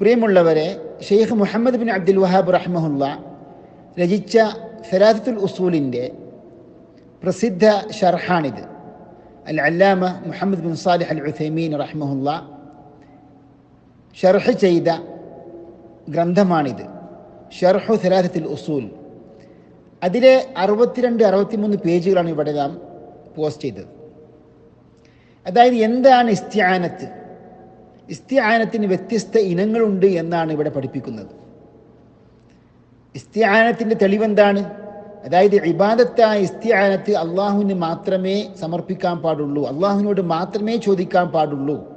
പ്രിയമുള്ളവരെ Sheikh Muhammad bin Abdul Wahhab റഹ്മഹുല്ല രചിച്ച ഫരാദത്തുൽ ഉസൂലിന്റെ പ്രസിദ്ധ ഷർഹാണിത്. അൽ അല്ലാമ Muhammad bin Salih al Uthaymeen റഹ്മഹുല്ല ഷർഹ് ചെയ്ത ഗ്രന്ഥമാണിത്. ഷർഹു സലാത്തുൽ ഉസൂൽ. അതിലെ അറുപത്തിരണ്ട് അറുപത്തിമൂന്ന് പേജുകളാണ് ഇവിടെ നാം പോസ്റ്റ് ചെയ്തത്. അതായത് എന്താണ് ഇസ്ത്യാനത്ത്? ഇസ്ത്യാനത്തിന് വ്യത്യസ്ത ഇനങ്ങളുണ്ട് എന്നാണ് ഇവിടെ പഠിപ്പിക്കുന്നത്. ഇസ്തിയാനത്തിന്റെ തെളിവെന്താണ്? അതായത് ഇബാദത്തായ ഇസ്തിയാനത്ത് അള്ളാഹുവിന് മാത്രമേ സമർപ്പിക്കാൻ പാടുള്ളൂ. അള്ളാഹുവിനോട് മാത്രമേ ചോദിക്കാൻ പാടുള്ളൂ.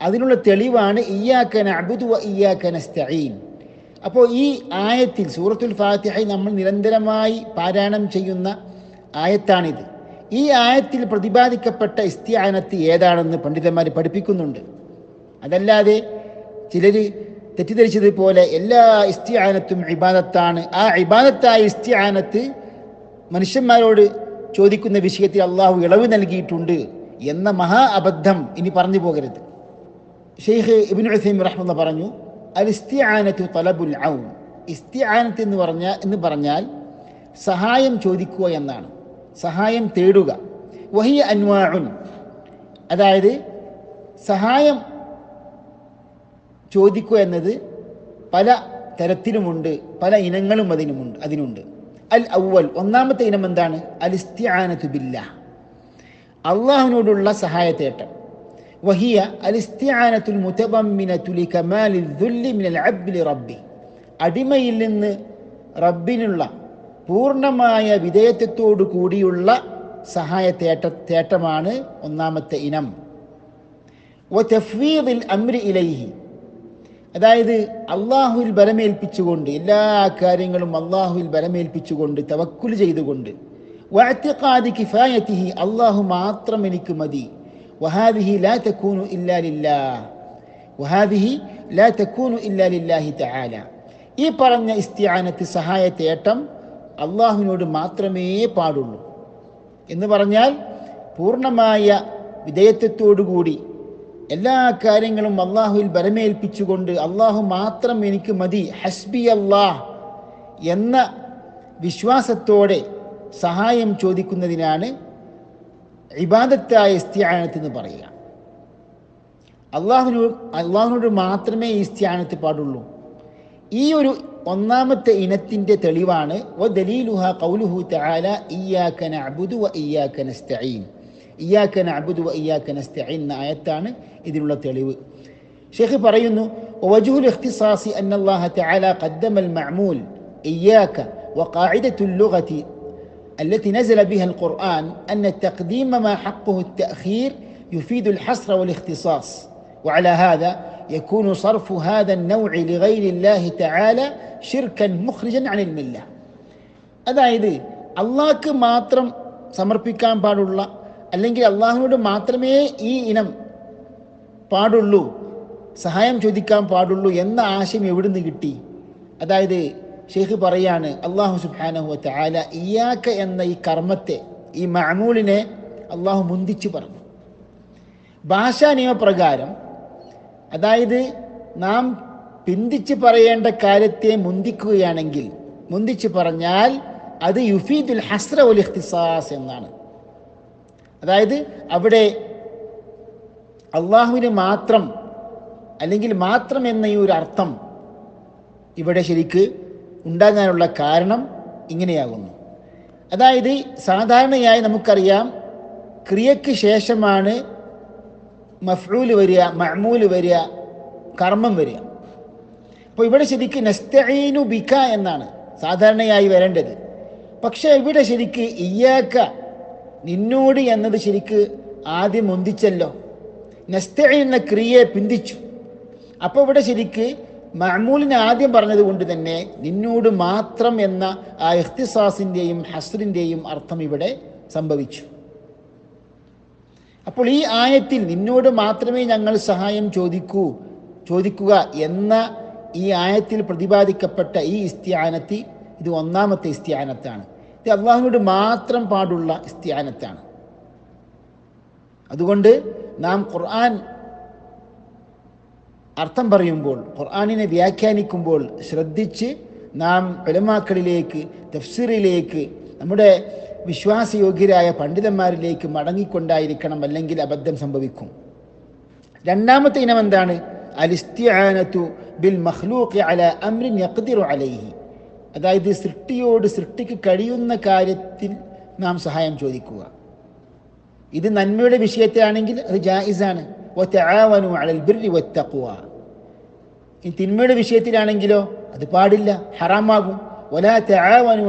അതിനുള്ള തെളിവാണ് ഇയാക്കന അബുദു ഇയാക്കന സ്റ്റൈൻ അപ്പോൾ ഈ ആയത്തിൽ സൂറത്തുൽ ഫാത്തിഹ നമ്മൾ നിരന്തരമായി പാരായണം ചെയ്യുന്ന ആയത്താണിത്. ഈ ആയത്തിൽ പ്രതിപാദിക്കപ്പെട്ട ഇസ്തിയാനത്ത് ഏതാണെന്ന് പണ്ഡിതന്മാർ പഠിപ്പിക്കുന്നുണ്ട്. അതല്ലാതെ ചിലർ തെറ്റിദ്ധരിച്ചതുപോലെ എല്ലാ ഇസ്തിയാനത്തും ഇബാദത്താണ്. ആ ഇബാദത്തായ ഇസ്തിയാനത്ത് മനുഷ്യന്മാരോട് ചോദിക്കുന്ന വിഷയത്തിൽ അള്ളാഹു ഇളവ് നൽകിയിട്ടുണ്ട് എന്ന മഹാ അബദ്ധം ഇനി പറഞ്ഞു പോകരുത്. ഷെയ്ഖ് ഇബിൻ ഉസൈം റഹ്മ പറഞ്ഞു അൽ ഇസ്തിയാനത്തു തലബുൽ ഔൻ ഇസ്തിയാനത്ത് എന്ന് പറഞ്ഞാൽ എന്ന് പറഞ്ഞാൽ സഹായം ചോദിക്കുക എന്നാണ്. സഹായം തേടുക. വഹിയ അൻവാഉൻ. അതായത് സഹായം ചോദിക്കുക എന്നത് പല തരത്തിലുമുണ്ട് പല ഇനങ്ങളും അതിനുമുണ്ട് അതിനുണ്ട്. അൽ ഔവൽ ഒന്നാമത്തെ ഇനം എന്താണ്? അൽ ഇസ്തിയാനത്തു ബില്ല അള്ളാഹുവിനോടുള്ള സഹായത്തേട്ടം വഹിയ അൽ ഇസ്തിയാനത്തുൽ കമാലിൽ ദുല്ലി മിനൽ അബ്ദി റബ്ബി. അടിമയിൽ നിന്ന് റബ്ബിനുള്ള പൂർണമായ വിധേയത്വത്തോടു കൂടിയുള്ള സഹായ തേട്ട തേട്ടമാണ് ഒന്നാമത്തെ ഇനം. വ തഫ്വീദിൽ അമ്രി ഇലൈഹി. അതായത് അള്ളാഹുവിൽ ബലമേൽപ്പിച്ചുകൊണ്ട് എല്ലാ കാര്യങ്ങളും അള്ളാഹുവിൽ ബലമേൽപ്പിച്ചുകൊണ്ട് തവക്കുൽ ചെയ്തുകൊണ്ട് കിഫായത്തിഹി അള്ളാഹു മാത്രം എനിക്ക് മതി. വഹാദിഹി ലാ ഇല്ലാ ലാ ഇല്ലാ ലില്ലാഹി തആല. ഈ പറഞ്ഞ ഇസ്തിയാനത്ത് സഹായ തേട്ടം അള്ളാഹുവിനോട് മാത്രമേ പാടുള്ളൂ. എന്ന് പറഞ്ഞാൽ പൂർണമായ വിധേയത്വത്തോടുകൂടി എല്ലാ കാര്യങ്ങളും അള്ളാഹുവിൽ ബലമേൽപ്പിച്ചുകൊണ്ട് അള്ളാഹു മാത്രം എനിക്ക് മതി ഹസ്ബി അള്ളാഹ് എന്ന വിശ്വാസത്തോടെ സഹായം ചോദിക്കുന്നതിനാണ് ഇബാദത്തായ ഇസ്ത്യാനത്ത് എന്ന് പറയുക. അള്ളാഹുനു അള്ളാഹുനോട് മാത്രമേ ഈ സ്ഥാനത്ത് പാടുള്ളൂ. ഈ ഒരു ഒന്നാമത്തെ ഇനത്തിന്റെ തെളിവാണ് വ ദലീലുഹ കൗലുഹു തആല ഇയ്യാക നഅബുദു വ ഇയ്യാക നസ്തഈൻ. ഇയ്യാക നഅബുദു വ ഇയ്യാക നസ്തഈൻ എന്ന ആയത്താണ് ഇതിനുള്ള തെളിവ് ഷെയ്ഖ് പറയുന്നു വജുഹുൽ ഇഖ്തിസാസി അന്ന അല്ലാഹ തആല ഖദ്ദമ അൽ മഅമൂൽ ഇയ്യാക وقاعدة اللغة التي نزل بها القرآن أن التقديم ما حقه التأخير يفيد الحصر والاختصاص وعلى هذا يكون صرف هذا النوع لغير الله تعالى شركا مخرجا عن المله അതായത് അള്ളാഹ്ക്ക് മാത്രം സമർപ്പിക്കാൻ പാടുള്ള അല്ലെങ്കിൽ അള്ളാഹുവിനോട് മാത്രമേ ഈ ഇനം പാടുള്ളൂ സഹായം ചോദിക്കാൻ പാടുള്ളൂ എന്ന ആശയം എവിടുന്ന് കിട്ടി? അതായത് ഷെയ്ഖ് പറയാണ് അള്ളാഹു സുബാനഹു ആല ഇയാക്ക എന്ന ഈ കർമ്മത്തെ ഈ മഅമൂലിനെ അള്ളാഹു മുന്തിച്ചു പറഞ്ഞു. ഭാഷാ നിയമപ്രകാരം അതായത് നാം പിന്തിച്ച് പറയേണ്ട കാര്യത്തെ മുന്തിക്കുകയാണെങ്കിൽ മുന്തിച്ച് പറഞ്ഞാൽ അത് യുഫീദുൽ ഹസ്ര ഉൽ ഇഖ്തിസാസ് എന്നാണ്. അതായത് അവിടെ അള്ളാഹുവിന് മാത്രം അല്ലെങ്കിൽ മാത്രം എന്ന ഈ ഒരു അർത്ഥം ഇവിടെ ശരിക്ക് ഉണ്ടാകാനുള്ള കാരണം ഇങ്ങനെയാകുന്നു. അതായത് സാധാരണയായി നമുക്കറിയാം ക്രിയയ്ക്ക് ശേഷമാണ് മഫ്ലൂൽ വരിക മഹ്മൂൽ വരിക കർമ്മം വരിക. അപ്പോൾ ഇവിടെ ശരിക്ക് നസ്തഈനു ബിക എന്നാണ് സാധാരണയായി വരേണ്ടത്. പക്ഷേ ഇവിടെ ശരിക്ക് ഇയ്യാക്ക നിന്നോട് എന്നത് ശരിക്ക് ആദ്യം ഒന്തിച്ചല്ലോ നസ്തഈൻ എന്ന ക്രിയയെ പിന്തിച്ചു. അപ്പോൾ ഇവിടെ ശരിക്ക് മഅമൂലിനെ ആദ്യം പറഞ്ഞത് കൊണ്ട് തന്നെ നിന്നോട് മാത്രം എന്ന ആ ഇഖ്തിസാസിന്റെയും ഹസ്റിന്റെയും അർത്ഥം ഇവിടെ സംഭവിച്ചു. അപ്പോൾ ഈ ആയത്തിൽ നിന്നോട് മാത്രമേ ഞങ്ങൾ സഹായം ചോദിക്കൂ ചോദിക്കുക എന്ന ഈ ആയത്തിൽ പ്രതിപാദിക്കപ്പെട്ട ഈ ഇസ്ത്യാനത്തി ഇത് ഒന്നാമത്തെ ഇസ്ത്യാനത്താണ്. ഇത് അള്ളാഹുവിനോട് മാത്രം പാടുള്ള ഇസ്ത്യാനത്താണ്. അതുകൊണ്ട് നാം ഖുർആൻ അർത്ഥം പറയുമ്പോൾ ഖുർആാനിനെ വ്യാഖ്യാനിക്കുമ്പോൾ ശ്രദ്ധിച്ച് നാം ഉലമാക്കളിലേക്ക് തഫ്സീറിലേക്ക് നമ്മുടെ വിശ്വാസയോഗ്യരായ പണ്ഡിതന്മാരിലേക്ക് മടങ്ങിക്കൊണ്ടായിരിക്കണം അല്ലെങ്കിൽ അബദ്ധം സംഭവിക്കും. രണ്ടാമത്തെ ഇനം എന്താണ് അലിസ്ത്യാനത്തു ബിൽ മഹ്ലൂഖ് അല അമ്രിൻ യഖ്ദിറു അലൈഹി. അതായത് സൃഷ്ടിയോട് സൃഷ്ടിക്ക് കഴിയുന്ന കാര്യത്തിൽ നാം സഹായം ചോദിക്കുക. ഇത് നന്മയുടെ വിഷയത്തിലാണെങ്കിൽ അത് ജായിസാണ്. തിന്മയുടെ വിഷയത്തിലാണെങ്കിലോ അത് പാടില്ല ഹറാമാകും.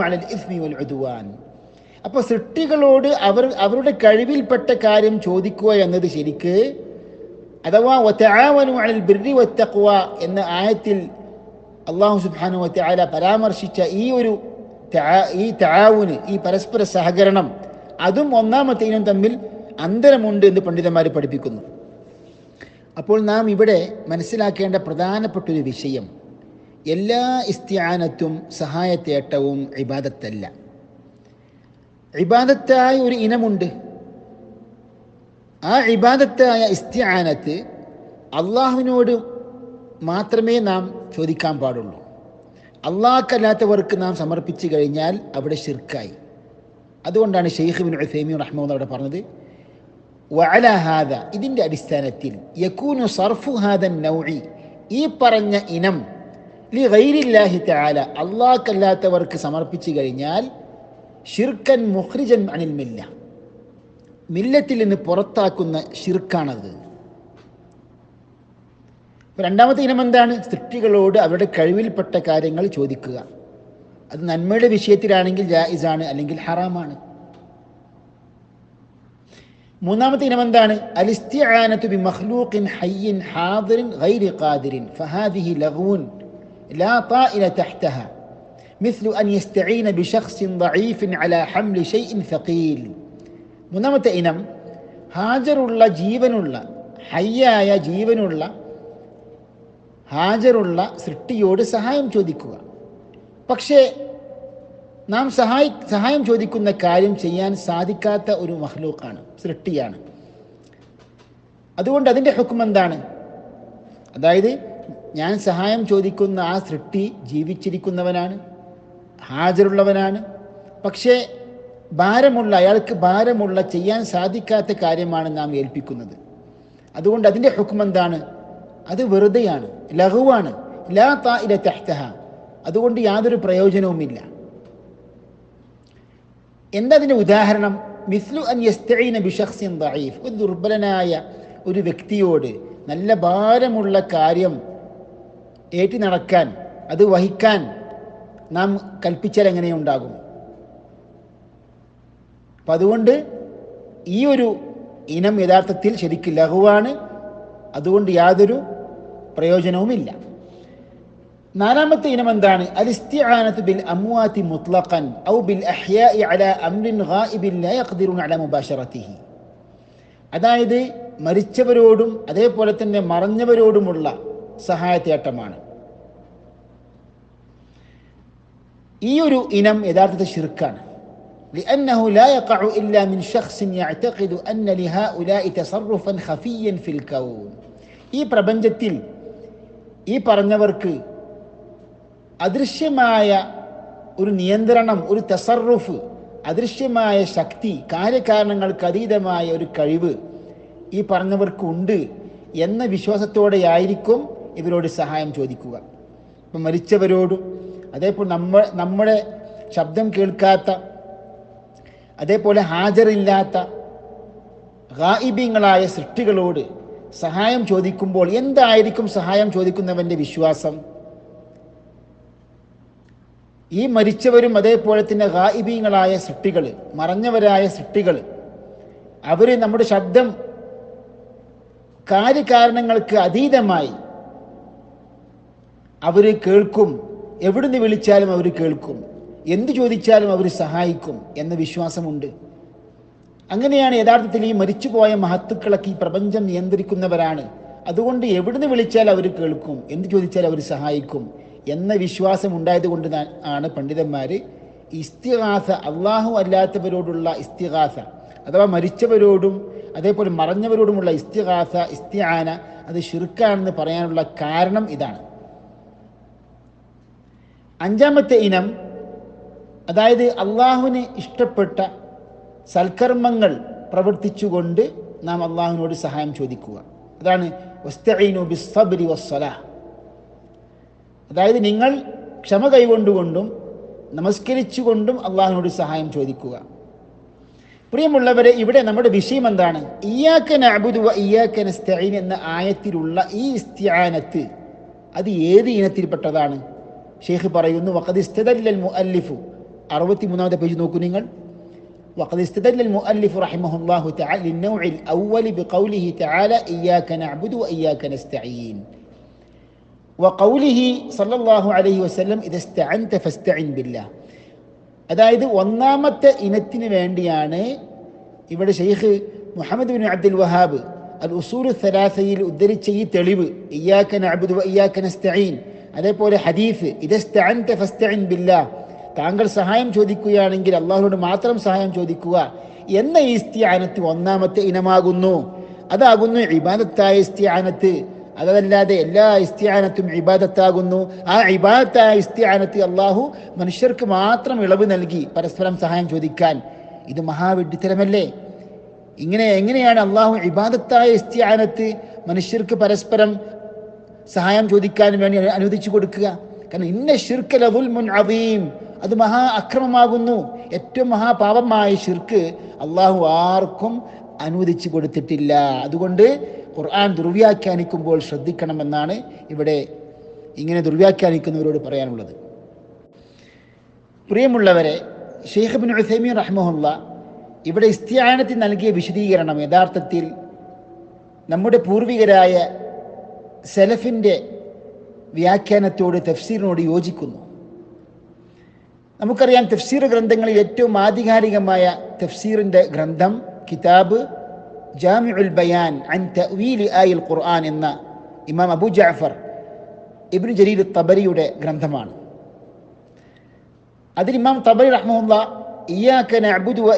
അലൽ ഇസ്മി അപ്പോൾ സൃഷ്ടികളോട് അവർ അവരുടെ കഴിവിൽപ്പെട്ട കാര്യം ചോദിക്കുക എന്നത് ശരിക്ക്. അഥവാ വതആവനു അലൽ ബിർരി വത്തഖ്വ എന്ന ആയത്തിൽ അള്ളാഹു സുബ്ഹാനഹു വതആല പരാമർശിച്ച ഈ ഒരു ഈ തആവുന് ഈ പരസ്പര സഹകരണം അതും ഒന്നാമത്തെ ഇനം തമ്മിൽ അന്തരമുണ്ട് എന്ന് പണ്ഡിതന്മാർ പഠിപ്പിക്കുന്നു. അപ്പോൾ നാം ഇവിടെ മനസ്സിലാക്കേണ്ട പ്രധാനപ്പെട്ട ഒരു വിഷയം എല്ലാ ഇസ്തിയാനത്തും സഹായത്തേട്ടവും ഇബാദത്തല്ല. ഇബാദത്തായ ഒരു ഇനമുണ്ട്. ആ ഇബാദത്തായ ഇസ്തിയാനത്ത് അള്ളാഹുവിനോട് മാത്രമേ നാം ചോദിക്കാൻ പാടുള്ളൂ. അള്ളാഹ്ക്കല്ലാത്തവർക്ക് നാം സമർപ്പിച്ചു കഴിഞ്ഞാൽ അവിടെ ഷിർക്കായി അതുകൊണ്ടാണ് ഷെയ്ഖ് ബിൻ ഉസൈമി റഹ്മൂന്ന് അവിടെ പറഞ്ഞത് വഅല ഹാദ ഇതിന്റെ അടിസ്ഥാനത്തിൽ യക്കൂനു സർഫു ഹാദൻ നൗഇ ഈ പറഞ്ഞ ഇനം ലി ഗൈരില്ലാഹി തആല അള്ളാഹ്ക്കല്ലാത്തവർക്ക് സമർപ്പിച്ചു കഴിഞ്ഞാൽ ഷിർക്കൻ മുഹ്രിജൻ അനിൽ മില്ല. മില്ലത്തിൽ നിന്ന് പുറത്താക്കുന്ന ഷിർക്കാണത് രണ്ടാമത്തെ ഇനം എന്താണ് സൃഷ്ടികളോട് അവരുടെ കഴിവിൽപ്പെട്ട കാര്യങ്ങൾ ചോദിക്കുക അത് നന്മയുടെ വിഷയത്തിലാണെങ്കിൽ ജായിസാണ് അല്ലെങ്കിൽ ഹറാമാണ് മൂന്നാമത്തെ ഇനം എന്താണ് അലിസ്തിആനത്തു ബി മഖ്ലൂഖിൻ ഹയ്യിൻ ഹാദിറിൻ ഗൈരി ഖാദിറിൻ ഫഹാദിഹി ലഗ്വുൻ ലാ طائل تحتها مثل أن يستعين بشخص ضعيف على حمل شيء ثقيل മൂന്നാമത്തെ ഇനം ഹാജറുള്ള ജീവനുള്ള ഹയ്യായ ജീവനുള്ള ഹാജറുള്ള സൃഷ്ടിയോട് സഹായം ചോദിക്കുക. പക്ഷേ നാം സഹായി സഹായം ചോദിക്കുന്ന കാര്യം ചെയ്യാൻ സാധിക്കാത്ത ഒരു മഹ്ലൂക്കാണ് സൃഷ്ടിയാണ്. അതുകൊണ്ട് അതിന്റെ ഹുക്കും എന്താണ്? അതായത് ഞാൻ സഹായം ചോദിക്കുന്ന ആ സൃഷ്ടി ജീവിച്ചിരിക്കുന്നവനാണ് ഹാജറുള്ളവനാണ് പക്ഷേ ഭാരമുള്ള അയാൾക്ക് ഭാരമുള്ള ചെയ്യാൻ സാധിക്കാത്ത കാര്യമാണ് നാം ഏൽപ്പിക്കുന്നത്. അതുകൊണ്ട് അതിന്റെ ഹുക്കും എന്താണ്? അത് വെറുതെയാണ് ലഘുവാണ്. ലാ താഇല തെഹ്തഹ. അതുകൊണ്ട് യാതൊരു പ്രയോജനവുമില്ല. എന്തതിന്റെ ഉദാഹരണം? മിസ്ലു അൻ യസ്തഈന ഒരു ദുർബലനായ ഒരു വ്യക്തിയോട് നല്ല ഭാരമുള്ള കാര്യം ഏറ്റി നടക്കാൻ അത് വഹിക്കാൻ നാം കൽപ്പിച്ചാൽ എങ്ങനെയുണ്ടാകും അപ്പം അതുകൊണ്ട് ഈ ഒരു ഇനം യഥാർത്ഥത്തിൽ ശരിക്കും ലഘുവാണ്. അതുകൊണ്ട് യാതൊരു പ്രയോജനവുമില്ല നാലാമത്തെ ഇനം എന്താണ് അലിസ്തിആനത്ത് ബിൽ അംവാതി മുത്ലഖൻ ഔ ബിൽ അഹ്യാഇ അലാ അംരിൻ ഗായിബിൻ ലാ യഖ്ദിറുന അലാ മുബാശറതിഹി അതായത് മരിച്ചവരോടും അതേപോലെ തന്നെ മറഞ്ഞവരോടുമുള്ള സഹായത്തേട്ടമാണ് ഈ ഒരു ഇനം യഥാർത്ഥത്തിൽ ഷിർക്കാണ് لأنه لا يقع إلا من شخص يعتقد أن لهؤلاء تصرفا خفيا في الكون ഈ പ്രപഞ്ചത്തിൽ ഈ പറഞ്ഞവർക്ക് അദൃശ്യമായ ഒരു നിയന്ത്രണം ഒരു തെസറുഫ് അദൃശ്യമായ ശക്തി കാര്യകാരണങ്ങൾക്ക് അതീതമായ ഒരു കഴിവ് ഈ പറഞ്ഞവർക്ക് ഉണ്ട് എന്ന വിശ്വാസത്തോടെയായിരിക്കും ഇവരോട് സഹായം ചോദിക്കുക. ഇപ്പം മരിച്ചവരോടും അതേപോലെ നമ്മ നമ്മുടെ ശബ്ദം കേൾക്കാത്ത അതേപോലെ ഹാജറില്ലാത്ത ഗായിബീങ്ങളായ സൃഷ്ടികളോട് സഹായം ചോദിക്കുമ്പോൾ എന്തായിരിക്കും സഹായം ചോദിക്കുന്നവന്റെ വിശ്വാസം? ഈ മരിച്ചവരും അതേപോലെ തന്നെ ഗായിബീങ്ങളായ സൃഷ്ടികൾ മറഞ്ഞവരായ സൃഷ്ടികൾ അവർ നമ്മുടെ ശബ്ദം കാര്യകാരണങ്ങൾക്ക് അതീതമായി അവർ കേൾക്കും. എവിടുന്ന് വിളിച്ചാലും അവർ കേൾക്കും. എന്ത് ചോദിച്ചാലും അവർ സഹായിക്കും എന്ന വിശ്വാസമുണ്ട്. അങ്ങനെയാണ് യഥാർത്ഥത്തിൽ ഈ മരിച്ചുപോയ മഹത്തുക്കളൊക്കെ ഈ പ്രപഞ്ചം നിയന്ത്രിക്കുന്നവരാണ്. അതുകൊണ്ട് എവിടുന്ന് വിളിച്ചാൽ അവർ കേൾക്കും എന്ത് ചോദിച്ചാൽ അവർ സഹായിക്കും എന്ന വിശ്വാസം ഉണ്ടായത് കൊണ്ട് താൻ ആണ് പണ്ഡിതന്മാർ ഇസ്തിഹാസ അള്ളാഹു അല്ലാത്തവരോടുള്ള ഇസ്തിഹാസ അഥവാ മരിച്ചവരോടും അതേപോലെ മറഞ്ഞവരോടുമുള്ള ഇസ്തിഹാസ ഇസ്തിയാന അത് ഷിർക്കാണെന്ന് പറയാനുള്ള കാരണം ഇതാണ്. അഞ്ചാമത്തെ ഇനം അതായത് അള്ളാഹുവിന് ഇഷ്ടപ്പെട്ട സൽക്കർമ്മങ്ങൾ പ്രവർത്തിച്ചുകൊണ്ട് നാം അള്ളാഹുവിനോട് സഹായം ചോദിക്കുക. അതാണ് വസ്തഈനു അതായത് നിങ്ങൾ ക്ഷമ കൈകൊണ്ടുകൊണ്ടും നമസ്കരിച്ചുകൊണ്ടും അള്ളാഹുവിനോട് സഹായം ചോദിക്കുക. പ്രിയമുള്ളവരെ ഇവിടെ നമ്മുടെ വിഷയം എന്താണ്? എന്ന ആയത്തിലുള്ള ഈ ഇസ്ത്യാനത്ത് അത് ഏത് ഇനത്തിൽപ്പെട്ടതാണ്? ഷെയ്ഖ് പറയുന്നു വഖദ് ഇസ്തദല്ലൽ മുഅല്ലിഫു. അറുപത്തിമൂന്നാമത്തെ പേജ് നോക്കൂ നിങ്ങൾ. وقد استدل المؤلف رحمه الله تعالى للنوع الأول بقوله تعالى إياك نعبد وإياك نستعين وقوله صلى الله عليه وسلم إذا استعنت فاستعن بالله അതായത് ഒന്നാമത്തെ ഇനത്തിന് വേണ്ടിയാണ് ഇവിടെ Sheikh Muhammad bin Abdul Wahhab അൽ ഉസൂൽ സലാസയിൽ ഉദ്ധരിച്ച ഈ തെളിവ് ഇയ്യാക്കൻ അബുദ് ഇയ്യാക്കൻ നസ്തഈൻ അതേപോലെ ഹദീഫ് ഇദസ്തഅൻത ഫസ്തഇൻ ബില്ലാഹ് താങ്കൾ സഹായം ചോദിക്കുകയാണെങ്കിൽ അള്ളാഹുനോട് മാത്രം സഹായം ചോദിക്കുക എന്ന ഈ സ്ഥാനത്ത് ഒന്നാമത്തെ ഇനമാകുന്നു. അതാകുന്നു ഇബാദത്തായ സ്ഥാനത്ത് അതല്ലാതെ എല്ലാ ഇസ്തിയാനത്തും ഇബാദത്താകുന്നു. ആ ഇബാദത്തായ ഇസ്തിയാനത്ത് അള്ളാഹു മനുഷ്യർക്ക് മാത്രം ഇളവ് നൽകി പരസ്പരം സഹായം ചോദിക്കാൻ. ഇത് മഹാവിഡ്ഢിത്തരമല്ലേ ഇങ്ങനെ എങ്ങനെയാണ് അള്ളാഹു ഇബാദത്തായ ഇസ്തിയാനത്ത് മനുഷ്യർക്ക് പരസ്പരം സഹായം ചോദിക്കാൻ വേണ്ടി അനുവദിച്ചു കൊടുക്കുക? കാരണം ഇന്ന ഷിർക്ക് മുൻ അദീം. അത് മഹാ അക്രമമാകുന്നു. ഏറ്റവും മഹാപാപമായ ഷിർക്ക് അള്ളാഹു ആർക്കും അനുവദിച്ചു കൊടുത്തിട്ടില്ല. അതുകൊണ്ട് ഖുർആൻ ദുർവ്യാഖ്യാനിക്കുമ്പോൾ ശ്രദ്ധിക്കണമെന്നാണ് ഇവിടെ ഇങ്ങനെ ദുർവ്യാഖ്യാനിക്കുന്നവരോട് പറയാനുള്ളത്. പ്രിയമുള്ളവരെ ഷെയ്ഖ് ബിൻ ഉസൈമീൻ റഹ്മുല്ല ഇവിടെ ഇസ്തിയാനത്തിൽ നൽകിയ വിശദീകരണം യഥാർത്ഥത്തിൽ നമ്മുടെ പൂർവികരായ സെലഫിന്റെ വ്യാഖ്യാനത്തോട് തഫ്സീറിനോട് യോജിക്കുന്നു. നമുക്കറിയാം തഫ്സീർ ഗ്രന്ഥങ്ങളിൽ ഏറ്റവും ആധികാരികമായ തഫ്സീറിന്റെ ഗ്രന്ഥം കിതാബ് ജാമിഉൽ ബയാൻ അൻ ആയിൽ ഖുർആൻ എന്ന ഇമാം അബു ജാഫർ ഇബ്നു ജരീർ തബരിയുടെ ഗ്രന്ഥമാണ്. അതിൽ ഇമാം തബരി റഹ്മുല്ല ഇയാക്ക അബുദ് വ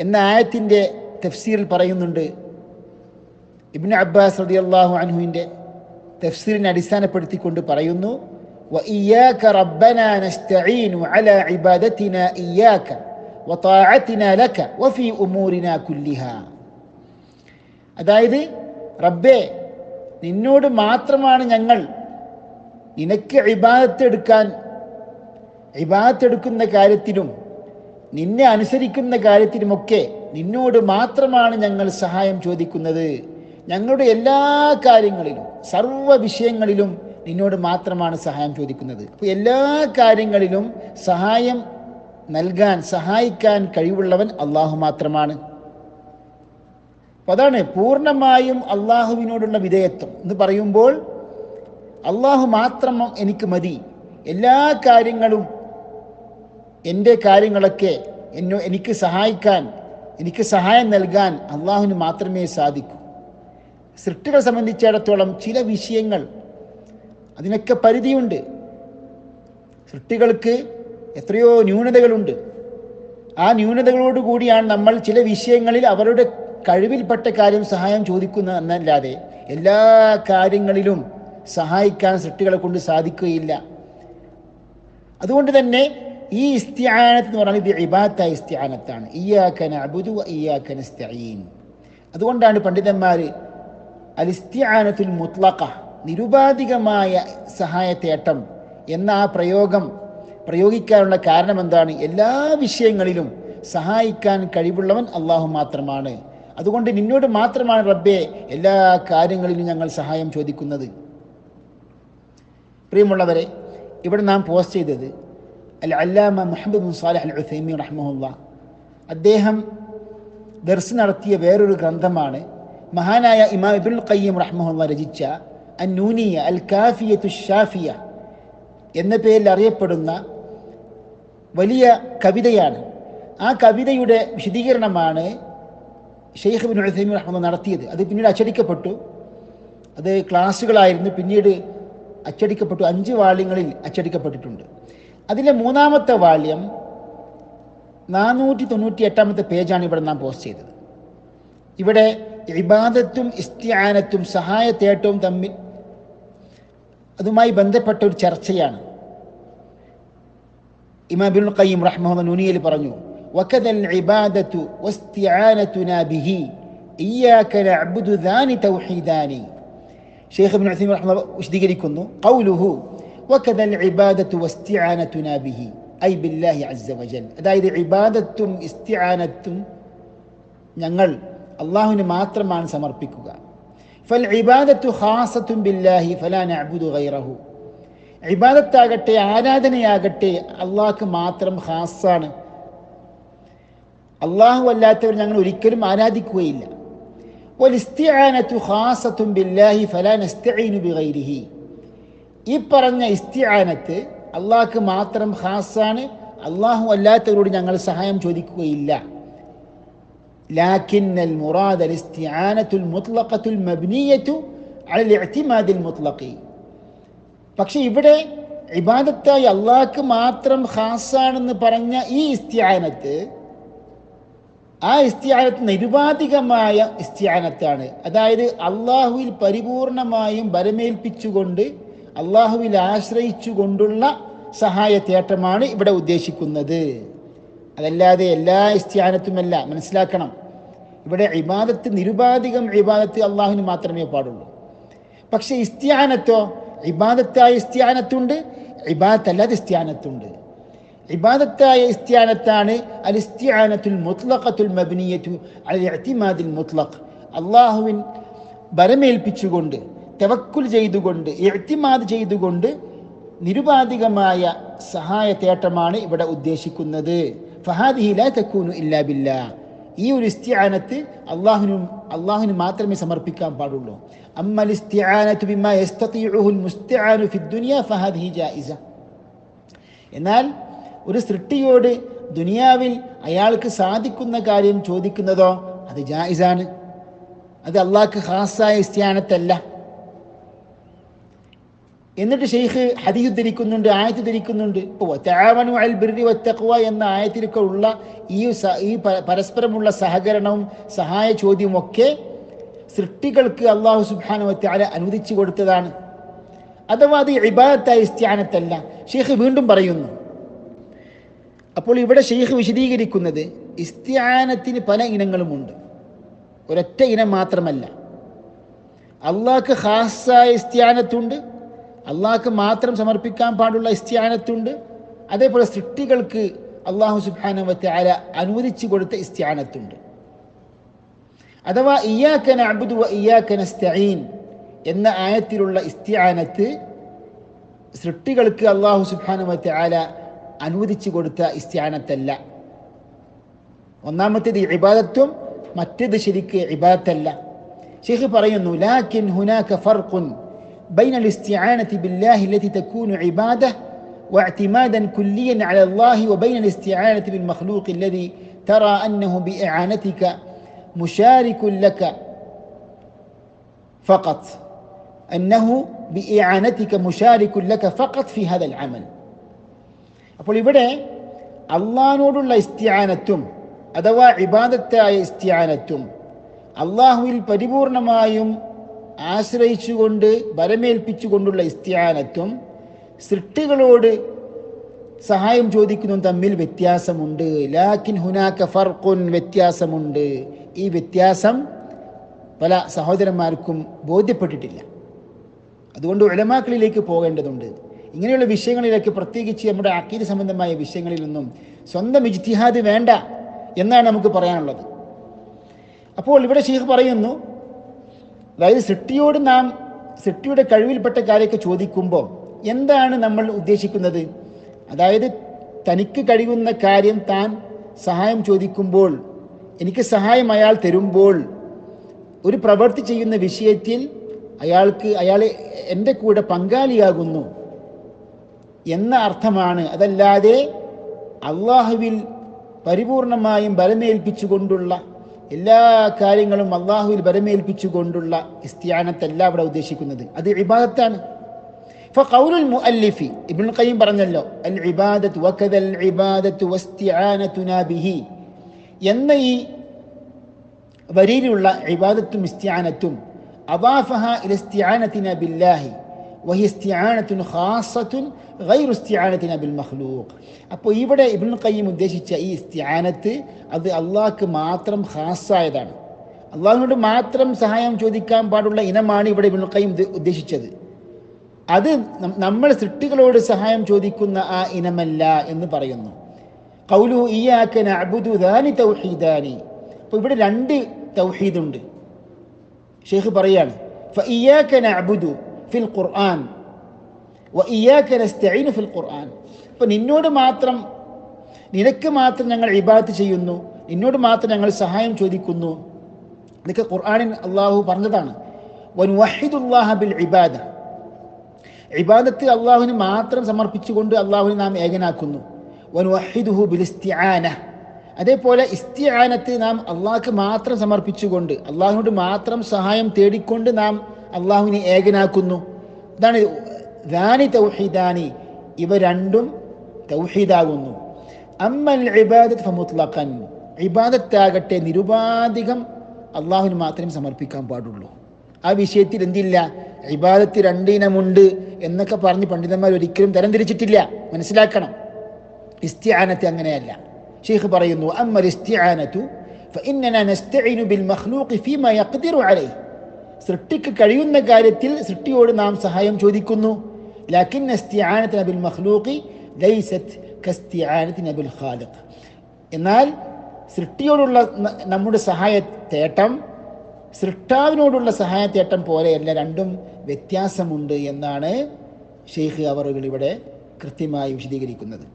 എന്ന ആയത്തിന്റെ തഫ്സീറിൽ പറയുന്നുണ്ട്. ഇബ്നു അബ്ബാസ് റളിയല്ലാഹു അൻഹുവിന്റെ തഫ്സീറിനെ അടിസ്ഥാനപ്പെടുത്തിക്കൊണ്ട് പറയുന്നു وإياك ربنا نستعين على عبادتنا إياك وطاعتنا لك وفي أمورنا كلها അതായത് റബ്ബേ നിന്നോട് മാത്രമാണ് ഞങ്ങൾ നിനക്ക് ഇബാദത്ത് എടുക്കാൻ ഇബാദത്ത് എടുക്കുന്ന കാര്യത്തിലും നിന്നെ അനുസരിക്കുന്ന കാര്യത്തിലുമൊക്കെ നിന്നോട് മാത്രമാണ് ഞങ്ങൾ സഹായം ചോദിക്കുന്നത് ഞങ്ങളുടെ എല്ലാ കാര്യങ്ങളിലും സർവ്വ വിഷയങ്ങളിലും നിന്നോട് മാത്രമാണ് സഹായം ചോദിക്കുന്നത്. അപ്പോൾ എല്ലാ കാര്യങ്ങളിലും സഹായം നൽകാൻ സഹായിക്കാൻ കഴിവുള്ളവൻ അള്ളാഹു മാത്രമാണ്. അതാണ് പൂർണമായും അള്ളാഹുവിനോടുള്ള വിധേയത്വം. എന്ന് പറയുമ്പോൾ അള്ളാഹു മാത്രം എനിക്ക് മതി. എല്ലാ കാര്യങ്ങളും എന്റെ കാര്യങ്ങളൊക്കെ എന്നോ എനിക്ക് സഹായിക്കാൻ എനിക്ക് സഹായം നൽകാൻ അള്ളാഹുവിന് മാത്രമേ സാധിക്കൂ. സൃഷ്ടികളെ സംബന്ധിച്ചിടത്തോളം ചില വിഷയങ്ങൾ അതിനൊക്കെ പരിധിയുണ്ട്. സൃഷ്ടികൾക്ക് എത്രയോ ന്യൂനതകളുണ്ട്. ആ ന്യൂനതകളോട് കൂടിയാണ് നമ്മൾ ചില വിഷയങ്ങളിൽ അവരുടെ കഴിവിൽപ്പെട്ട കാര്യം സഹായം ചോദിക്കുന്ന എന്നല്ലാതെ എല്ലാ കാര്യങ്ങളിലും സഹായിക്കാൻ സൃഷ്ടികളെ കൊണ്ട് സാധിക്കുകയില്ല. അതുകൊണ്ട് തന്നെ ഈ ഇസ്തിയാനത്ത് എന്ന് പറയുന്നത് ഇബാത്ത ഇസ്തിയാനത്താണ് ഇയാക്കന അബുദു ഇയാക്കന നസ്തഈൻ. അതുകൊണ്ടാണ് പണ്ഡിതന്മാർ അൽ ഇസ്തിയാനത്തുൽ മുത്ലഖ നിരുപാധികമായ സഹായത്തേട്ടം എന്ന ആ പ്രയോഗം പ്രയോഗിക്കാനുള്ള കാരണം എന്താണ്? എല്ലാ വിഷയങ്ങളിലും സഹായിക്കാൻ കഴിവുള്ളവൻ അള്ളാഹു മാത്രമാണ്. അതുകൊണ്ട് നിന്നോട് മാത്രമാണ് റബ്ബെ എല്ലാ കാര്യങ്ങളിലും ഞങ്ങൾ സഹായം ചോദിക്കുന്നത്. പ്രിയമുള്ളവരെ ഇവിടെ നാം പോസ്റ്റ് ചെയ്തത് അൽ അല്ലാമ Muhammad bin Salih al Uthaymeen റഹ്മുല്ല അദ്ദേഹം ദർസ് നടത്തിയ വേറൊരു ഗ്രന്ഥമാണ് മഹാനായ ഇമാം ഇബുൽ ഖയ്യം റഹ്മുല്ല രചിച്ച അന്നൂനിയ അൽ കാഫിയ തുഷാഫിയ എന്ന പേരിൽ അറിയപ്പെടുന്ന വലിയ കവിതയാണ്. ആ കവിതയുടെ വിശദീകരണമാണ് ഷെയ്ഖ് ബിൻ ഉസൈമി അഹമ്മദ് നടത്തിയത്. അത് പിന്നീട് അച്ചടിക്കപ്പെട്ടു. അത് ക്ലാസ്സുകളായിരുന്നു. പിന്നീട് അച്ചടിക്കപ്പെട്ടു. അഞ്ച് വാള്യങ്ങളിൽ അച്ചടിക്കപ്പെട്ടിട്ടുണ്ട്. അതിലെ മൂന്നാമത്തെ വാള്യം നാനൂറ്റി തൊണ്ണൂറ്റി എട്ടാമത്തെ പേജാണ് ഇവിടെ നാം പോസ്റ്റ് ചെയ്തത്. ഇവിടെ ഇബാദത്തും ഇസ്തിയാനത്തും സഹായത്തേട്ടവും തമ്മിൽ അതുമായി ബന്ധപ്പെട്ട ഒരു ചർച്ചയാണ്. ഇമാബിൻ ഖയ്യിം റഹ്മുഹമ്മദ് നുനിയിൽ പറഞ്ഞു വക്കതൽ ഇബാദത്തു വസ്തിആനതുനാ ബിഹി ഇയ്യാക നഅബ്ദു ദാനി തൗഹീദാനി. ഷെയ്ഖ് ഇബ്നു ഉസൈമീൻ റഹ്മ വിശദീകരിക്കുന്നു ഖൗലുഹു വക്കതൽ ഇബാദത്തു വസ്തിആനതുനാ ബിഹി ഐ ബില്ലാഹി അസ്സ വജൽ. അതായത് ഇബാദത്തും ഇസ്തിആനത്തും ഞങ്ങൾ അള്ളാഹുവിന് മാത്രമാണ് സമർപ്പിക്കുക. ഫൽ ഇബാദത്തു ഖാസത്തും ബില്ലാഹി ഫലാ നഅബുദു ഗൈറഹു. ഇബാദത്താകട്ടെ ആരാധനയാകട്ടെ അള്ളാഹ്ക്ക് മാത്രം ഖാസാണ്. അള്ളാഹു അല്ലാത്തവർ ഞങ്ങൾ ഒരിക്കലും ആരാധിക്കുകയില്ല. ഈ പറഞ്ഞ ഇസ്തിആനത്ത് അള്ളാഹ്ക്ക് മാത്രം ഖാസാണ് അള്ളാഹു അല്ലാത്തവരോട് ഞങ്ങൾ സഹായം ചോദിക്കുകയില്ല. لكن المراد الاستعانة المطلقة المبنية على الاعتماد المطلق പക്ഷെ ഇവിടെ ഇബാദത്തായി അള്ളാഹ്ക്ക് മാത്രം ഖാസാണെന്ന് പറഞ്ഞ ഈ ഇസ്തിയാനത്ത് ആ ഇസ്തിയാനത്ത് നിരുപാധികമായ ഇസ്തിയാനത്താണ് അതായത് അള്ളാഹുവിൽ പരിപൂർണമായും ബലമേൽപ്പിച്ചുകൊണ്ട് അള്ളാഹുവിൽ ആശ്രയിച്ചുകൊണ്ടുള്ള സഹായത്തേട്ടമാണ് ഇവിടെ ഉദ്ദേശിക്കുന്നത് അതല്ലാതെ എല്ലാ ഇസ്ത്യാനത്തുമല്ല മനസ്സിലാക്കണം. ഇവിടെ ഇബാദത്ത് നിരുപാധികം ഇബാദത്ത് അള്ളാഹുവിന് മാത്രമേ പാടുള്ളൂ. പക്ഷെ ഇസ്ത്യാനത്തോ ഇബാദത്തായ ഇസ്ത്യാനത്തുണ്ട് ഇബാദത്തല്ലാതെ ഇസ്ത്യാനത്തുണ്ട്. ഇബാദത്തായ ഇസ്ത്യാനത്താണ് അൽ ഇസ്ത്യാനത്തുൽ മുത്ലഖത്തുൽ മബ്നിയത്തു അൽ ഇഅ്തിമാദിൽ മുത്ലഖ്. അള്ളാഹുവിൻ ബലമേൽപ്പിച്ചുകൊണ്ട് തെവക്കുൽ ചെയ്തുകൊണ്ട് ഇഅ്തിമാദ് ചെയ്തുകൊണ്ട് നിരുപാധികമായ സഹായ തേട്ടമാണ് ഇവിടെ ഉദ്ദേശിക്കുന്നത്. ഫഹാദിഹി ലാ തക്കൂനു ഇല്ലാ ബില്ലാ ഈ ഒരു ഇസ്തിയാനത്ത് അള്ളാഹുനും അള്ളാഹുനും മാത്രമേ സമർപ്പിക്കാൻ പാടുള്ളൂ. അമ്മൽ എന്നാൽ ഒരു സൃഷ്ടിയോട് ദുനിയാവിൽ അയാൾക്ക് സാധിക്കുന്ന കാര്യം ചോദിക്കുന്നതോ അത് ജായിസാണ്. അത് അള്ളാഹ്ക്ക് ഖാസായ ഇസ്തിയാനത്തല്ല. എന്നിട്ട് ഷെയ്ഖ് ഹദീസ് ധരിക്കുന്നുണ്ട് ആയത്ത് ധരിക്കുന്നുണ്ട്. തആവനു അൽ ബിർരി വത്തഖ്വ എന്ന ആയത്തിലൊക്കെ ഉള്ള ഈ ഈ പരസ്പരമുള്ള സഹകരണവും സഹായ ചോദ്യവും ഒക്കെ സൃഷ്ടികൾക്ക് അള്ളാഹു സുബാന അനുവദിച്ചു കൊടുത്തതാണ്. അഥവാ അത് ഇബാദത്തായ സ്ഥാനത്തല്ല ഷെയ്ഖ് വീണ്ടും പറയുന്നു. അപ്പോൾ ഇവിടെ ഷെയ്ഖ് വിശദീകരിക്കുന്നത് ഇസ്ത്യാനത്തിന് പല ഇനങ്ങളുമുണ്ട്. ഒരൊറ്റ ഇനം മാത്രമല്ല. അള്ളാഹ്ക്ക് ഖാസായ ഇസ്തിയാനത്തുണ്ട് അള്ളാഹ്ക്ക് മാത്രം സമർപ്പിക്കാൻ പാടുള്ള ഇസ്ത്യാനത്തുണ്ട്. അതേപോലെ സൃഷ്ടികൾക്ക് അള്ളാഹു സുബ്ഹാനഹു വതആല അനുവദിച്ചു കൊടുത്ത ഇസ്ത്യാനത്തുണ്ട്. അഥവാ ഇയാക്കന അബുദു വ സ്റ്റൈൻ എന്ന ആയത്തിലുള്ള ഇസ്ത്യാനത്ത് സൃഷ്ടികൾക്ക് അള്ളാഹു വതആല അനുവദിച്ചു കൊടുത്ത ഇസ്ത്യാനത്തല്ല. ഒന്നാമത്തേത് ഇബാദത്വം മറ്റേത് ശരിക്ക് ഇബാദത്തല്ല. ഷെയ്ഖ് പറയുന്നു ലാക്കിൻ ഹുനാക ഫർഖുൻ بين الاستعانة بالله التي تكون عبادة واعتمادا كليا على الله وبين الاستعانة بالمخلوق الذي ترى أنه بإعانتك مشارك لك فقط أنه بإعانتك مشارك لك فقط في هذا العمل അപ്പോൾ ഇവിടെ അള്ളാഹിനോടുള്ള ഇസ്തിയാനത്തും അഥവാ ഇബാദത്തായ ഇസ്തിയാനത്തും അള്ളാഹുവിൽ പരിപൂർണമായും ആശ്രയിച്ചുകൊണ്ട് വരമേൽപ്പിച്ചുകൊണ്ടുള്ള ഇസ്ത്യാനത്വം സൃഷ്ടികളോട് സഹായം ചോദിക്കുന്നതും തമ്മിൽ വ്യത്യാസമുണ്ട്. ലാക്കിൻ ഹുനാക്ക ഫർഖുൻ വ്യത്യാസമുണ്ട്. ഈ വ്യത്യാസം പല സഹോദരന്മാർക്കും ബോധ്യപ്പെട്ടിട്ടില്ല. അതുകൊണ്ട് ഉലമാക്കളിലേക്ക് പോകേണ്ടതുണ്ട്. ഇങ്ങനെയുള്ള വിഷയങ്ങളിലൊക്കെ പ്രത്യേകിച്ച് നമ്മുടെ അക്കീത് സംബന്ധമായ വിഷയങ്ങളിൽ വിഷയങ്ങളിലൊന്നും സ്വന്തം ഇജ്തിഹാദ് വേണ്ട എന്നാണ് നമുക്ക് പറയാനുള്ളത്. അപ്പോൾ ഇവിടെ ഷെയ്ഖ് പറയുന്നു അതായത് സൃഷ്ടിയോട് നാം സൃഷ്ടിയുടെ കഴിവിൽപ്പെട്ട കാര്യമൊക്കെ ചോദിക്കുമ്പോൾ എന്താണ് നമ്മൾ ഉദ്ദേശിക്കുന്നത്? അതായത് തനിക്ക് കഴിയുന്ന കാര്യം താൻ സഹായം ചോദിക്കുമ്പോൾ എനിക്ക് സഹായം അയാൾ തരുമ്പോൾ ഒരു പ്രവൃത്തി ചെയ്യുന്ന വിഷയത്തിൽ അയാൾക്ക് അയാൾ എന്റെ കൂടെ പങ്കാളിയാകുന്നു എന്ന അർത്ഥമാണ്. അതല്ലാതെ അള്ളാഹുവിൽ പരിപൂർണമായും ബലമേൽപ്പിച്ചുകൊണ്ടുള്ള എല്ലാ കാര്യങ്ങളും അള്ളാഹുവിൽ ബലമേൽപ്പിച്ചുകൊണ്ടുള്ള ഇസ്തിയാനത്തല്ല അവിടെ ഉദ്ദേശിക്കുന്നത് അത് ഇബാദത്താണ് فقول المؤلف ابن القيم പറഞ്ഞല്ലോ العبادة وكذا العبادة واستعانتنا به എന്ന ഈ വരിയിലുള്ള ഇബാദത്തും ഇസ്തിയാനത്തും അബാഫഹ ഇല ഇസ്തിയാനത്തിന ബില്ലാഹി വഹി സ്ത്യാനത്തിനു ഖാസത്തുൻ ഗൈറു സ്ത്യാനത്തിന് അബിൽ മഹ്ലൂഖ് അപ്പോൾ ഇവിടെ ഇബിൻ ഖയ്യിം ഉദ്ദേശിച്ച ഈ സ്ത്യാനത്ത് അത് അള്ളാഹ്ക്ക് മാത്രം ഖാസായതാണ്. അള്ളാഹിനോട് മാത്രം സഹായം ചോദിക്കാൻ പാടുള്ള ഇനമാണ് ഇവിടെ ഇബിൻ ഖയ്യിം ഉദ്ദേശിച്ചത്. അത് നമ്മൾ സൃഷ്ടികളോട് സഹായം ചോദിക്കുന്ന ആ ഇനമല്ല എന്ന് പറയുന്നു. കൗലു ഇയാക്ക നഅ്ബുദു ദാനി തൗഹീദാനി. അപ്പോൾ ഇവിടെ രണ്ട് തൗഹീദുണ്ട്. ഷെയ്ഖ് പറയാണ് നഅ്ബുദു ഫിൽ ഖുർആൻ വഇയ്യാക നസ്തഈനു ഫിൽ ഖുർആൻ അപ്പം നിന്നോട് മാത്രം നിനക്ക് മാത്രം ഞങ്ങൾ ഇബാദത്ത് ചെയ്യുന്നു. നിന്നോട് മാത്രം ഞങ്ങൾ സഹായം ചോദിക്കുന്നു. ഇതൊക്കെ ഖുർആാനിൻ അള്ളാഹു പറഞ്ഞതാണ്. വനുവഹിദുല്ലാഹ ബിൽ ഇബാദ. ഇബാദത്ത് അള്ളാഹുവിന് മാത്രം സമർപ്പിച്ചുകൊണ്ട് അള്ളാഹുവിനെ നാം ഏകനാക്കുന്നു. വനുവഹിദുഹു ബിൽ ഇസ്തിആന. അതേപോലെ ഇസ്തിആനത്ത് നാം അള്ളാഹ്ക്ക് മാത്രം സമർപ്പിച്ചുകൊണ്ട് അള്ളാഹുവിനോട് മാത്രം സഹായം തേടിക്കൊണ്ട് നാം അള്ളാഹുവിനെ ഏകനാക്കുന്നു ഇതാണ് ദാനി തൗഹീദാനി ഇവ രണ്ടും തൗഹീദാകുന്നു അമ്മൽ ഇബാദത്ത് ഫമുത്ലഖൻ ഇബാദത്താകട്ടെ നിരുപാധികം അള്ളാഹുവിന് മാത്രമേ സമർപ്പിക്കാൻ പാടുള്ളൂ ആ വിഷയത്തിൽ എന്തില്ല ഇബാദത്ത് രണ്ടിനമുണ്ട് എന്നൊക്കെ പറഞ്ഞ് പണ്ഡിതന്മാർ ഒരിക്കലും തരംതിരിച്ചിട്ടില്ല മനസ്സിലാക്കണം ഇസ്തിആനത്ത് അങ്ങനെയല്ല ഷെയ്ഖ് പറയുന്നു അമ്മൽ ഇസ്തിആനത്തു فإننا نستعين بالمخلوق فيما يقدر عليه സൃഷ്ടിക്ക് കഴിയുന്ന കാര്യത്തിൽ സൃഷ്ടിയോട് നാം സഹായം ചോദിക്കുന്നു. മഖ്ലൂഖി ഖാലിഖ്. എന്നാൽ സൃഷ്ടിയോടുള്ള നമ്മുടെ സഹായ തേട്ടം സൃഷ്ടാവിനോടുള്ള സഹായ തേട്ടം പോലെയല്ല രണ്ടും വ്യത്യാസമുണ്ട് എന്നാണ് ഷെയ്ഖ് അവറുകൾ ഇവിടെ കൃത്യമായി വിശദീകരിക്കുന്നത്.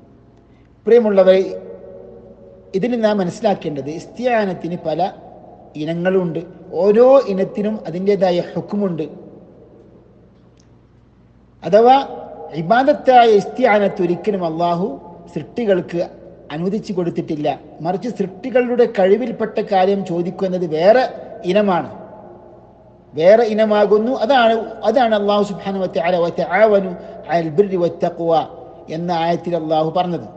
പ്രിയമുള്ളവരെ ഇതിന് നാം മനസ്സിലാക്കേണ്ടത് ഇസ്തിയാനത്തിന് പല ഇനങ്ങളുണ്ട്. ഓരോ ഇനത്തിനും അതിന്റെതായ ഹുക്കുമുണ്ട്. അഥവാ ഇബാദത്തായ ഇസ്തിയാനത്ത് ഒരിക്കലും അള്ളാഹു സൃഷ്ടികൾക്ക് അനുവദിച്ചു കൊടുത്തിട്ടില്ല. മറിച്ച് സൃഷ്ടികളുടെ കഴിവിൽപ്പെട്ട കാര്യം ചോദിക്കുന്നത് വേറെ ഇനമാണ്. വേറെ ഇനമാകുന്നു. അതാണ് അതാണ് അള്ളാഹു സുബാനു ആവനു വതആവനു അൽ ബിർരി വത്തഖ്വ എന്ന ആയത്തിൽ അള്ളാഹു പറഞ്ഞത്.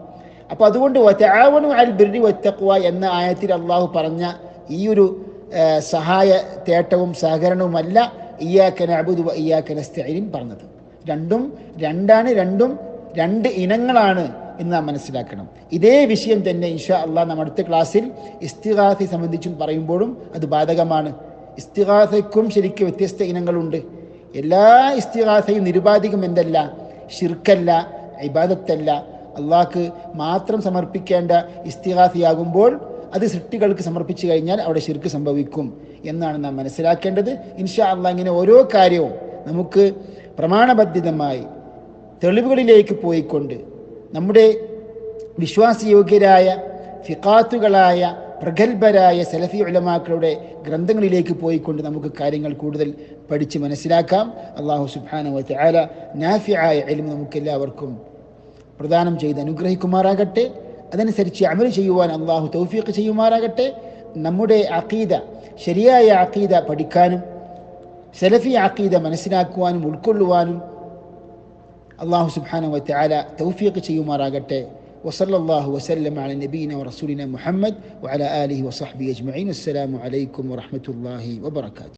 അപ്പോൾ അതുകൊണ്ട് വതആവനു അൽ ബിർരി വത്തഖ്വ എന്ന ആയത്തിൽ അള്ളാഹു പറഞ്ഞ ഈ ഒരു സഹായ തേട്ടവും സഹകരണവുമല്ല ഇയാക്കന അബുദ് വ ഇയ്യാക്ക നസ്തഈൻ പറഞ്ഞത്. രണ്ടും രണ്ടാണ് രണ്ടും രണ്ട് ഇനങ്ങളാണ് എന്ന് നാം മനസ്സിലാക്കണം. ഇതേ വിഷയം തന്നെ ഇൻഷാ അള്ളാഹ് നാം അടുത്ത ക്ലാസ്സിൽ ഇസ്തിഹാസി സംബന്ധിച്ചും പറയുമ്പോഴും അത് ബാധകമാണ്. ഇസ്തിഹാസയ്ക്കും ശരിക്കും വ്യത്യസ്ത ഇനങ്ങളുണ്ട്. എല്ലാ ഇസ്തിഹാസയും നിരുപാധികം എന്തല്ല? ഷിർക്കല്ല ഇബാദത്തല്ല. അള്ളാഹ്ക്ക് മാത്രം സമർപ്പിക്കേണ്ട ഇസ്തിഗാസയാകുമ്പോൾ അത് സൃഷ്ടികൾക്ക് സമർപ്പിച്ചു കഴിഞ്ഞാൽ അവിടെ ശിർക്ക് സംഭവിക്കും എന്നാണ് നാം മനസ്സിലാക്കേണ്ടത്. ഇൻഷാ അള്ള ഇങ്ങനെ ഓരോ കാര്യവും നമുക്ക് പ്രമാണബദ്ധിതമായി തെളിവുകളിലേക്ക് പോയിക്കൊണ്ട് നമ്മുടെ വിശ്വാസയോഗ്യരായ ഫിഖാത്തുകളായ പ്രഗത്ഭരായ സലഫി ഉലമാക്കളുടെ ഗ്രന്ഥങ്ങളിലേക്ക് പോയിക്കൊണ്ട് നമുക്ക് കാര്യങ്ങൾ കൂടുതൽ പഠിച്ച് മനസ്സിലാക്കാം. അള്ളാഹു സുബ്ഹാനഹു വതആല നാഫിയായ നമുക്ക് നമുക്കെല്ലാവർക്കും പ്രദാനം ചെയ്ത് അനുഗ്രഹിക്കുമാറാകട്ടെ. അതനുസരിച്ച് അമൽ ചെയ്യുവാൻ അള്ളാഹു തൗഫീഖ് ചെയ്യുമാറാകട്ടെ നമ്മുടെ അഖീദ ശരിയായ അഖീദ പഠിക്കാനും സലഫി അഖീദ മനസ്സിലാക്കുവാനും ഉൾക്കൊള്ളുവാനും അള്ളാഹു സുബ്ഹാനഹു വതആല തൗഫീഖ് ചെയ്യുമാറാകട്ടെ وصلى الله وسلم على نبينا ورسولنا محمد وعلى آله وصحبه أجمعين السلام عليكم ورحمة الله وبركاته